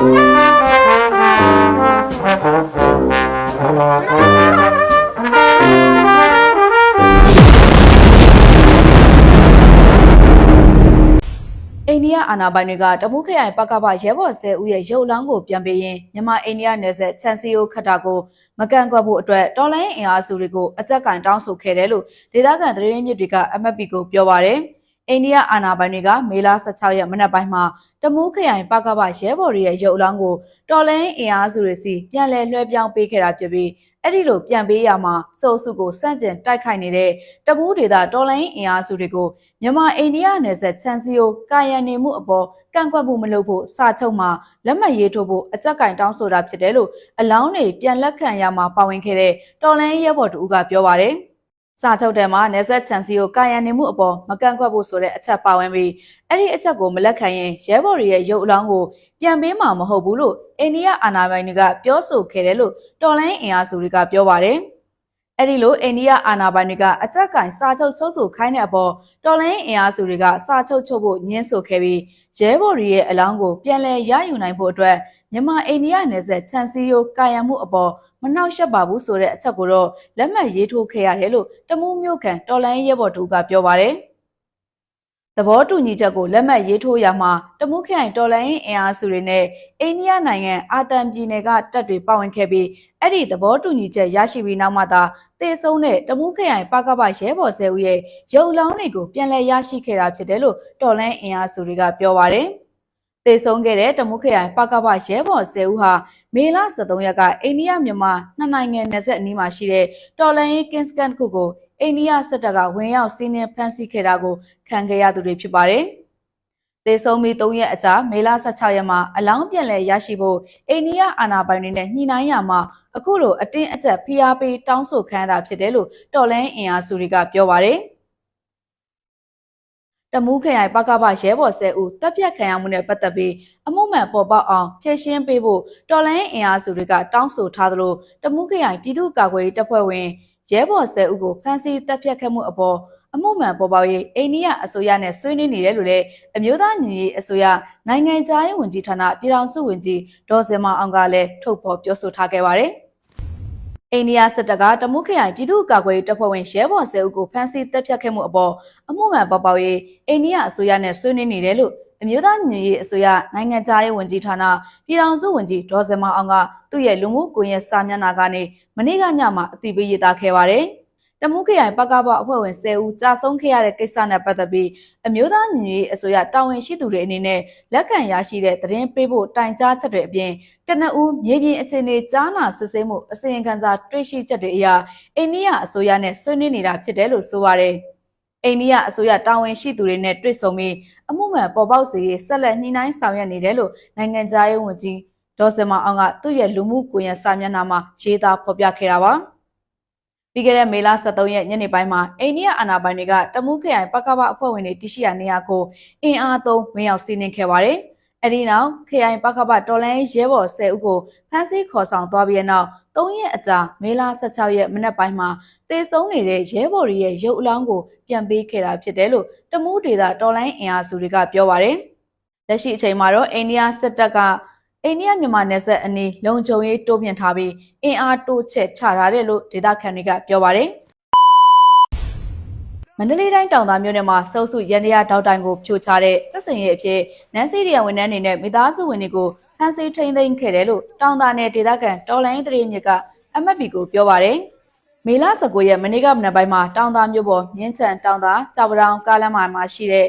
အိန္ဒိယအာဏာပိုင်တွေကတမူးခရိုင်ပကပရဲဘော်ဆဲဦးရဲ့ရုပ်အလောင်းကိုပြန်ပေးရင်မြန်မာအိန္ဒိယနယ်စပ်ချန်စီယိုခတ်တာကိုမကန်ကွက်ဖို့အတွက်တော်လိုင်းအင်အားစုတွေကိုအကြက်ကင်တောင်းဆိုခဲ့တယ်လို့ဒေသခံသတင်းမြစ်တွေက MFP ကိုပြောပါရယ် အိန္ဒိယအာဏာပိုင်တွေကမေလ16ရက်မနက်ပိုင်းမှာတမူးခရိုင်ပကပရဲဘော်တွေရဲ့ရုပ်အလောင်းကိုတော်လိုင်းအင်အားစုတွေစီပြန်လည်လွှဲပြောင်းပေးခဲ့တာဖြစ်ပြီးအဲ့ဒီလိုပြန်ပေးရမှာစုပ်စုကိုစန့်ကျင်တိုက်ခိုက်နေတဲ့တမူးဒေသတော်လိုင်းအင်အားစုတွေကိုမြန်မာအိန္ဒိယနယ်စပ်ချန်စီယိုကာယံနေမှုအပေါ်ကန့်ကွက်မှုမလုပ်ဖို့စာချုပ်မှာလက်မှတ်ရေးထိုးဖို့အကြက်ကင်တောင်းဆိုတာဖြစ်တယ်လို့အလောင်းတွေပြန်လက်ခံရမှာပါဝင်ခဲ့တဲ့တော်လန်ရဲဘော်တူကပြောပါတယ်။ စာချုပ်ထဲမှာနယ်စပ်ချန်စီယိုကာယံနေမှုအပေါ်မကန့်ကွက်ဖို့ဆိုတဲ့အချက်ပါဝင်ပြီးအဲ့ဒီအချက်ကိုမလက်ခံရင်ရဲဘော်တွေရဲ့ရုပ်အလောင်းကိုပြန်ပေးမှာမဟုတ်ဘူးလို့အိန္ဒိယအာဏာပိုင်တွေကပြောဆိုခဲ့တယ်လို့တော်လန်အင်အားစုတွေကပြောပါတယ်။အဲ့ဒီလိုအိန္ဒိယအာဏာပိုင်တွေကအကြက်ကင်စာချုပ်ချုပ်ဆိုခိုင်းတဲ့အပေါ်တော်လိုင်းအင်အားစုတွေကစာချုပ်ချုပ်ဖို့ညှင်းဆိုခဲ့ပြီးရဲဘော်တွေရဲ့အလောင်းကိုပြန်လည်ရယူနိုင်ဖို့အတွက်မြန်မာအိန္ဒိယနယ်စပ်ချန်စီယိုကာယံမှုအပေါ် မနှောက်ယှက်ပါဘူးဆိုတဲ့အချက်ကိုတော့လက်မှတ်ရေးထိုးခဲ့ရတယ်လို့တမူးမြို့ခံတော်လိုင်းရဲဘော်တူကပြောပါတယ်သဘောတူညီချက်ကိုလက်မှတ်ရေးထိုးရမှာတမူးခိုင်တော်လိုင်းအင်အားစုတွေနဲ့အိန္ဒိယနိုင်ငံအာတန်ပြည်နယ်ကတပ်တွေပါဝင်ခဲ့ပြီးအဲ့ဒီသဘောတူညီချက်ရရှိပြီးနောက်မှသာတေဆုံးတဲ့တမူးခရိုင်ပကပရဲဘော်ဆဲဦးရဲ့ရုပ်လောင်းတွေကိုပြန်လည်ရရှိခဲ့တာဖြစ်တယ်လို့တော်လန်းအင်အားစုတွေကပြောပါတယ်။တေဆုံးခဲ့တဲ့တမူးခရိုင်ပကပရဲဘော်ဆဲဦးဟာ မေလ23ရက်ကအိန္ဒိယမြန်မာနှစ်နိုင်ငံနယ်စပ်အနီးမှာရှိတဲ့တော်လန်းရေးကင်းစကန်တစ်ခုကိုအိန္ဒိယစစ်တပ်ကဝင်ရောက်စီးနင်းဖမ်းဆီးခဲ့တာကိုခံခဲ့ရသူတွေဖြစ်ပါတယ်။သေဆုံးပြီး3ရက်အကြာမေလ16ရက်မှာအလောင်းပြန်လည်ရရှိဖို့အိန္ဒိယအာဏာပိုင်တွေနဲ့ညှိနှိုင်းရမှာအခုလိုအတင်းအကျပ်ဖိအားပေးတောင်းဆိုခံရတာဖြစ်တယ်လို့တော်လန်းအင်အားစုတွေကပြောပါတယ် တမူးခရိုင်ပကပရဲဘော်ဆဲဦးတပ်ဖြတ်ခံရမှုနဲ့ပတ်သက်ပြီးအမှုမှန်ပေါ်ပေါက်အောင်ဖြည့်ရှင်းပေးဖို့တော်လန်းအင်အားစုတွေကတောင်းဆိုထားသလိုတမူးခရိုင်ပြည်သူ့ကာကွယ်ရေးတပ်ဖွဲ့ဝင်ရဲဘော်ဆဲဦးကိုဖမ်းဆီးတပ်ဖြတ်ခဲ့မှုအပေါ်အမှုမှန်ပေါ်ပေါက်ရေးအိန္ဒိယအစိုးရနဲ့ဆွေးနွေးနေတယ်လို့လည်းအမျိုးသားညီညွတ်ရေးအစိုးရနိုင်ငံခြားရေးဝန်ကြီးဌာနပြည်ထောင်စုဝန်ကြီးဒေါ်စင်မအောင်ကလည်းထုတ်ဖော်ပြောဆိုထားခဲ့ပါတယ်။ အိန္ဒိယစစ်တပ်ကတမုခရိုင်ပြည်သူ့ကာကွယ်ရေးတပ်ဖွဲ့ဝင်ရဲဘော်ဆဲဦးကိုဖမ်းဆီးတပ်ဖြတ်ခဲ့မှုအပေါ်အမှုမှန်ပေါ်ပေါက်ရေးအိန္ဒိယအစိုးရနဲ့ဆွေးနွေးနေတယ်လို့အမျိုးသားညီညွတ်ရေးအစိုးရနိုင်ငံခြားရေးဝန်ကြီးဌာနပြည်ထောင်စုဝန်ကြီးဒေါ်စင်မအောင်ကသူ့ရဲ့လူမှုကွန်ရက်စာမျက်နှာကနေမနေ့ကညမှာအသိပေးရေးသားခဲ့ပါတယ်။တမုခရိုင်ပကပအဖွဲ့ဝင်10ဦးကြာဆုံးခဲ့ရတဲ့ကိစ္စနဲ့ပတ်သက်ပြီးအမျိုးသားညီညွတ်ရေးအစိုးရတာဝန်ရှိသူတွေအနေနဲ့လက်ခံရရှိတဲ့သတင်းပေးဖို့တိုင်ကြားချက်တွေအပြင် ကနဦးမြေပြင်အခြေအနေကြားနာစစ်ဆေးမှုအစီရင်ခံစာတွေ့ရှိချက်တွေအရအိန္ဒိယအစိုးရနဲ့ဆွေးနွေးနေတာဖြစ်တယ်လို့ဆိုပါတယ်။အိန္ဒိယအစိုးရတာဝန်ရှိသူတွေနဲ့တွေ့ဆုံပြီးအမှုမှန်ပေါ်ပေါက်စေရေးဆက်လက်ညှိနှိုင်းဆောင်ရွက်နေတယ်လို့နိုင်ငံခြားရေးဝန်ကြီးဒေါ်စင်မအောင်ကသူ့ရဲ့လူမှုကွန်ရက်စာမျက်နှာမှာရေးသားဖော်ပြခဲ့တာပါ။ပြီးခဲ့တဲ့မေလ23ရက်ညနေပိုင်းမှာအိန္ဒိယအာဏာပိုင်တွေကတမူးခရိုင်ပကပအဖွဲ့ဝင်တွေတရှိရာနေရာကိုအင်အားသုံးဝင်ရောက်စီးနင်းခဲ့ပါတယ်။ အဲဒီနောက်ခရိုင်ပကပတော်လန်ရဲဘော်10ဦးကိုဖမ်းဆီးခေါ်ဆောင်သွားပြီးတဲ့နောက်3ရက်အကြာမေလ16ရက်မနက်ပိုင်းမှာတေဆုံးနေတဲ့ရဲဘော်တွေရဲ့ရုပ်အလောင်းကိုပြန်ပေးခဲ့တာဖြစ်တယ်လို့တမူးဒေသတော်လိုင်းအင်အားစုတွေကပြောပါတယ်။လက်ရှိအချိန်မှာတော့အိန္ဒိယစစ်တပ်ကအိန္ဒိယမြန်မာနယ်စပ်အနီးလုံခြုံရေးတိုးမြှင့်ထားပြီးအင်အားတိုးချဲ့ချထားတယ်လို့ဒေသခံတွေကပြောပါတယ်။ မန္တလေးတိုင်းတောင်သားမြို့နယ်မှာစုပ်စုရန်ရဒေါက်တိုင်ကိုဖြိုချတဲ့စစ်စင်ရေးအဖြစ်နန်းစီရီယဝန်ထမ်းတွေနဲ့မိသားစုဝင်တွေကိုဖမ်းဆီးထိန်းသိမ်းခဲ့တယ်လို့တောင်သားနယ်ဒေသခံတော်လိုင်းတရေမြစ်က MFP ကိုပြောပါတယ်။မေလ19ရက်မနေ့ကမနက်ပိုင်းမှာတောင်သားမြို့ပေါ်မြင်းချံတောင်သားကြောက်ပတောင်ကားလမ်းမှာရှိတဲ့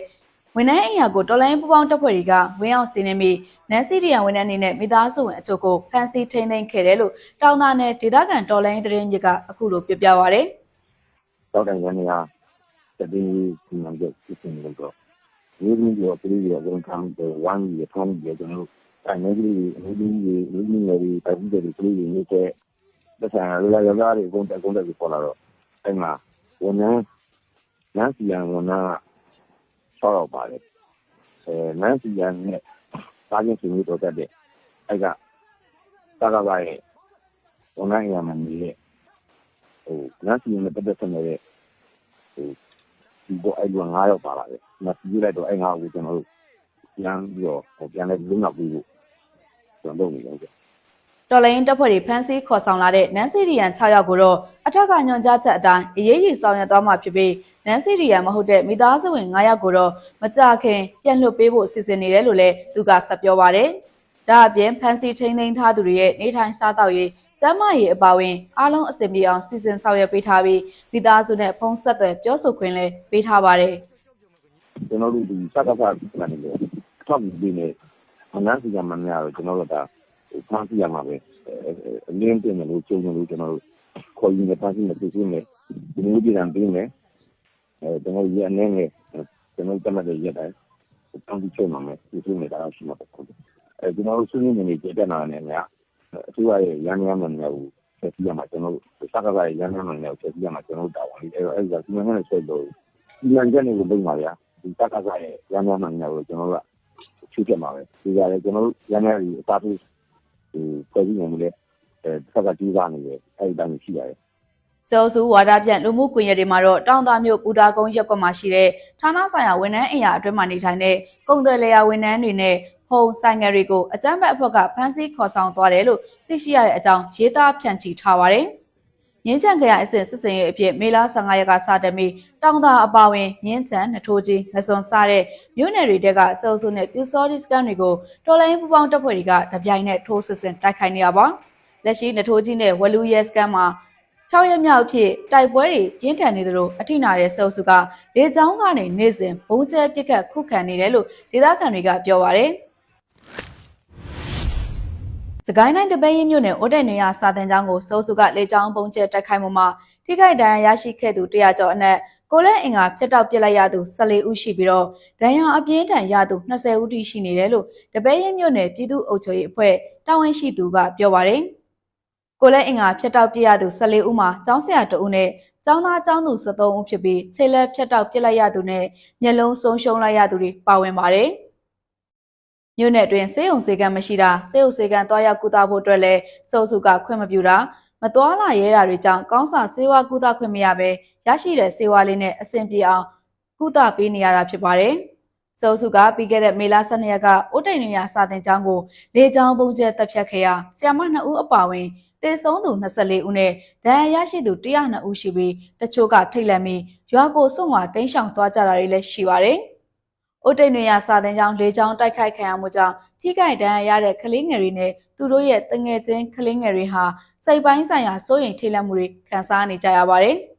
ဝန်ထမ်းအိမ်ယာကိုတော်လိုင်းပူပေါင်းတပ်ဖွဲ့တွေကဝင်းအောင်စီးနေပြီးနန်စီရီယန်ဝန်ထမ်းတွေနဲ့မိသားစုဝင်အချို့ကိုဖမ်းဆီးထိန်းသိမ်းခဲ့တယ်လို့တောင်သားနယ်ဒေသခံတော်လိုင်းသတင်းမြစ်ကအခုလိုပြပြပါဗျ။တောက်တိုင်ရနေရ တတိယစီမံချက်ဖြစ်နေလို့ဒီလိုမျိုးပြည်ရဝန်ခံတဲ့ဝမ်းရထုံးရကျွန်တော်အနေကြီးအမှုကြီးလူကြီးတွေတိုင်ပြီးတယ်ပြည်ရနေတဲ့လက်ဆံရရရတွေအကုန်တက်ကုန်တက်ပြီးပေါ်လာတော့အဲ့မှာဝန်ထမ်းနန်းစီယန်ဝန်ထမ်းဆောက်တော့ပါတယ်အဲနန်းစီယန်နဲ့စားချင်းစီမျိုးတော့တက်တဲ့အဲ့ကသာကပါရဲ့ဝန်ထမ်းရမှာနေတဲ့ဟိုနန်းစီယန်နဲ့ပတ်သက်တဲ့ဟို ဒီတော့အဲ့လိုငါးရောက်ပါလာတယ်။မပြေးလိုက်တော့အဲ့ငါ့ကိုကျွန်တော်တို့ပြန်ပြီးတော့ဟိုပြန်လဲလုံးနောက်ပြီးလို့ကျွန်တော်လုပ်နေတယ်ဗျတော်လိုင်းတပ်ဖွဲ့တွေဖမ်းဆီးခေါ်ဆောင်လာတဲ့နန်စီရီယန်6ယောက်ကိုတော့အထက်ကညွန်ကြားချက်အတိုင်းအရေးကြီးဆောင်ရွက်သွားမှာဖြစ်ပြီးနန်စီရီယန်မဟုတ်တဲ့မိသားစုဝင်9ယောက်ကိုတော့မကြခင်ပြန်လွှတ်ပေးဖို့စီစဉ်နေတယ်လို့လည်းသူကဆက်ပြောပါတယ်။ဒါအပြင်ဖမ်းဆီးထိန်းသိမ်းထားသူတွေရဲ့နေထိုင်စားသောက်ရေး ကျန်းမာရေးအပါအဝင်အားလုံးအဆင်ပြေအောင်စီစဉ်ဆောင်ရွက်ပေးထားပြီးမိသားစုနဲ့ဖုန်းဆက်သွယ်ပြောဆိုခွင့်လည်းပေးထားပါတယ်။ကျွန်တော်တို့ဒီစကားစားကနေလေထောက်ပြီးနေအနည်းစီကမှမရတော့ကျွန်တော်တို့ဒါဖမ်းဆီးရမှာပဲအလင်းတင်တယ်လို့ကျုံတယ်လို့ကျွန်တော်တို့ခေါ်ရင်းနဲ့ဖမ်းဆီးနေပြည်နေဒီလိုပြည်ံပြီးနေအဲကျွန်တော်ရအနေနဲ့ကျွန်တော်တမတ်ရတဲ့တောင်းပြီးချုံမှာမယ်ဒီလိုနေတာရှိမှာပေါ့အဲကျွန်တော်တို့ဆွေးနွေးနေကြတဲ့နာနဲ့များ အထူးရဲ့ရန်ရမ်းမှန်များကိုဆက်ပြီးရမှာကျွန်တော်တို့စကားစားရန်ရမ်းမှန်များကိုဆက်ပြီးရမှာကျွန်တော်တို့တာဝန်လေးအဲတော့အဲဒါဒီမှာနဲ့ဆက်လို့ဒီလန်ချက်တွေကိုလုပ်ပါဗျာဒီတက်ကစားရဲ့ရန်ရမ်းမှန်များကိုကျွန်တော်တို့ကချူချက်မှာပဲဒီကြတယ်ကျွန်တော်တို့ရန်ရမ်းကြီးအသားပေးဒီဖွဲ့စည်းနေမှုလေအဲတက်ကတီးစားနေတယ်အဲဒီတိုင်းရှိရတယ်ကျော်စုဝါဒပြန့်လူမှုကွန်ရက်တွေမှာတော့တောင်သာမြို့ပူတာကုန်းရပ်ကွက်မှာရှိတဲ့ဌာနဆိုင်ရာဝန်ထမ်းအင်အားအတွင်းမှာနေထိုင်တဲ့ကုန်သွယ်လယ်ယာဝန်ထမ်းတွေနဲ့ ဟုံဆိုင်ငယ်တွေကိုအကြမ်းဖက်အဖွဲ့ကဖမ်းဆီးခေါ်ဆောင်သွားတယ်လို့သိရှိရတဲ့အကြောင်းရေးသားဖြန့်ချီထားပါတယ်။ငင်းချန်ခရိုင်အစစ်စစ်စင်ရဲ့အဖြစ်မေလ15ရက်ကစတင်ပြီးတောင်သာအပါဝင်ငင်းချန်နှထိုးကြီးငစွန်စားတဲ့မြို့နယ်တွေတဲကစေအုပ်စုနဲ့ပြူစောဒီစကန်တွေကိုတော်လိုင်းပူပေါင်းတပ်ဖွဲ့တွေကတပြိုင်နက်ထိုးစစ်ဆင်တိုက်ခိုက်နေရပါ။လက်ရှိနှထိုးကြီးနဲ့ဝလူရဲစကန်မှာ6ရက်မြောက်ဖြစ်တိုက်ပွဲတွေပြင်းထန်နေသလိုအထိနာတဲ့စေအုပ်စုကလေကြောင်းကနေနေ့စဉ်ဘုံကျဲပစ်ခတ်ခုခံနေတယ်လို့ဒေသခံတွေကပြောပါရယ် စကိုင်းတိုင်းတပည့်ရင်မြို့နယ်အိုးတဲ့နေရစာတင်ကျောင်းကိုစိုးစုကလေကြောင်းပုံကျဲတိုက်ခိုက်မှုမှာထိခိုက်ဒဏ်ရာရရှိခဲ့သူ100ကျော်အနက်ကိုလက်အင်္ဂါပြတ်တောက်ပစ်လိုက်ရသူ14ဦးရှိပြီးတော့ဒဏ်ရာအပြင်းထန်ရသူ20ဦးတိရှိနေတယ်လို့တပည့်ရင်မြို့နယ်ပြည်သူ့အုပ်ချုပ်ရေးအဖွဲ့တာဝန်ရှိသူကပြောပါတယ်ကိုလက်အင်္ဂါပြတ်တောက်ပစ်ရသူ14ဦးမှာကျောင်းဆရာ2ဦးနဲ့ကျောင်းသားကျောင်းသူ73ဦးဖြစ်ပြီးခြေလက်ဖြတ်တောက်ပစ်လိုက်ရသူနဲ့မျက်လုံးဆုံးရှုံးလိုက်ရသူတွေပါဝင်ပါတယ်။ မြို့နယ်တွင်စေယုံစေကံမရှိတာစေယုံစေကံတွားရောက်ကုသဖို့အတွက်လည်းစုံစုကခွင့်မပြုတာမတွားလာရဲတာတွေကြောင့်ကောင်းစာစေဝါကုသခွင့်မရဘဲရရှိတဲ့စေဝါလေးနဲ့အဆင်ပြေအောင်ကုသပေးနေရတာဖြစ်ပါတယ်။စုံစုကပြီးခဲ့တဲ့မေလ12ရက်ကအိုတိန်နေရစာတင်ကျောင်းကိုလေကြောင်းပုံကျဲတက်ဖြတ်ခဲ့ရာဆီယမ2ဦးအပါအဝင်တေဆုံးသူ24ဦးနဲ့ဒဏ်ရာရရှိသူ102ဦးရှိပြီးတချို့ကထိတ်လန့်ပြီးရွာကိုစွန့်ခွာတိမ်းရှောင်သွားကြတာတွေလည်းရှိပါတယ်။ အိုတိန်နေရစာတင်ကျောင်းလေကြောင်းတိုက်ခိုက်ခံရမှုကြောင့်ထိခိုက်ဒဏ်ရာရတဲ့ကလေးငယ်တွေနဲ့သူတို့ရဲ့တငယ်ချင်းကလေးငယ်တွေဟာစိတ်ပိုင်းဆိုင်ရာစိုးရိမ်ထိတ်လန့်မှုတွေခံစားနေကြရပါတယ်။